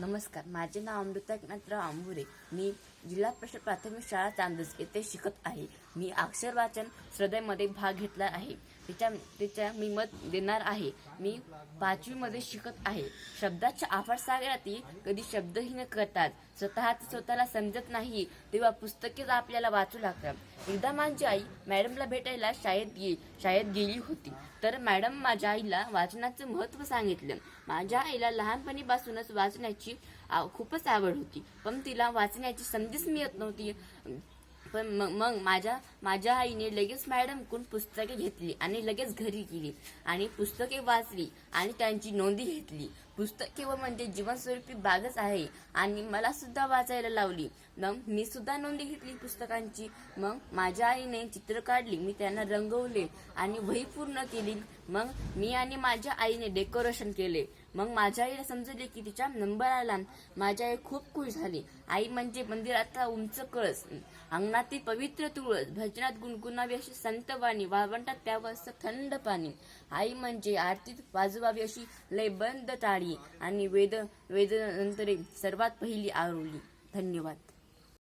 नमस्कार माझे नाव अमृता एकनाथराव आंबुरे. मी जिल्हा परिषद प्राथमिक शाळा चांदस येथे शिकत आहे. मी अक्षर वाचन श्रद्धेमध्ये भाग घेतला आहे. त्याच्या तिच्या मी मत देणार आहे. मी पाचवीमध्ये शिकत आहे. शब्दाच्या आफाट सागराती कधी शब्दही न करतात. स्वतः स्वतःला समजत नाही तेव्हा पुस्तकेच आपल्याला वाचू लागतात. एकदा माझी आई मॅडमला भेटायला शाळेत गे शाळेत गेली होती. तर मॅडम माझ्या आईला वाचनाचं महत्त्व सांगितलं. माझ्या आईला लहानपणीपासूनच वाचण्याची आव- खूपच आवड होती. पण तिला वाचण्याची संधीच मिळत नव्हती. पण मग मग माझ्या माझ्या आईने लगेच मॅडमकडून पुस्तके घेतली आणि लगेच घरी गेली आणि पुस्तके वाचली आणि त्यांची नोंदी घेतली. पुस्तके व म्हणजे जीवनस्वरूपी बागच आहे आणि मला सुद्धा वाचायला लावली. मग मी सुद्धा नोंदी घेतली पुस्तकांची. मग माझ्या आईने चित्र काढली मी त्यांना रंगवले आणि वही पूर्ण केली. मग मी आणि माझ्या आईने डेकोरेशन केले. मग माझ्या आईला समजले की तिचा नंबर आला माझी आई खूप खुश झाली. आई म्हणजे मंदिरातला उंच कळस. अंगणातील पवित्र तुळस भजनात गुणगुणावी अशी संतवाणी वाळवंटात त्यावर असं थंड पाणी. आई म्हणजे आरतीत वाजवावी अशी लयबंद टाळी आणि वेद वेदनंतरे सर्वात पहिली आरोली धन्यवाद.